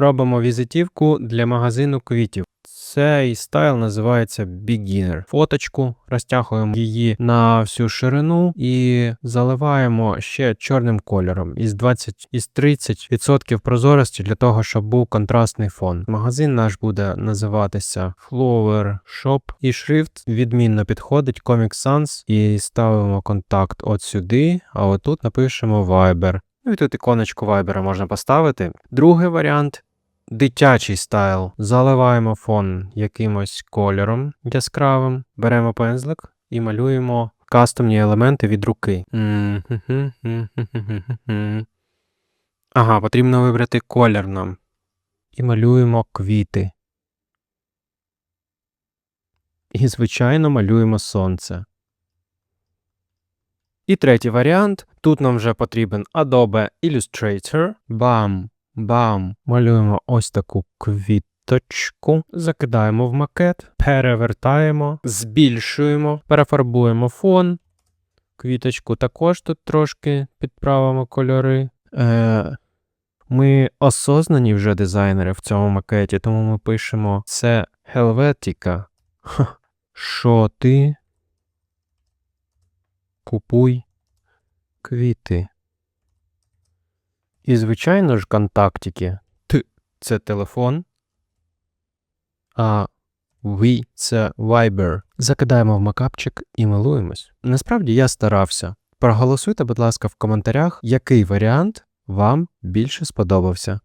робимо візитівку для магазину квітів. Цей стайл називається Beginner. Фоточку розтягуємо її на всю ширину і заливаємо ще чорним кольором із 20 із 30% прозорості для того, щоб був контрастний фон. Магазин наш буде називатися Flower Shop і шрифт відмінно підходить Comic Sans і ставимо контакт от сюди, а отут напишемо Viber. Ну і тут іконочку Viber можна поставити. Другий варіант дитячий стайл. Заливаємо фон якимось кольором яскравим, беремо пензлик і малюємо кастомні елементи від руки. Ага, потрібно вибрати колір нам. І малюємо квіти. І, звичайно, малюємо сонце. І третій варіант. Тут нам вже потрібен Adobe Illustrator. Бам! Бам! Малюємо ось таку квіточку, закидаємо в макет, перевертаємо, збільшуємо, перефарбуємо фон. Квіточку також тут трошки підправимо кольори. Е, ми осознані вже дизайнери в цьому макеті, тому ми пишемо це Helvetica. Що ти? Купуй квіти. І, звичайно ж, контактики. Т це телефон. А ви це Viber. Закидаємо в макапчик і милуємось. Насправді я старався. Проголосуйте, будь ласка, в коментарях, який варіант вам більше сподобався.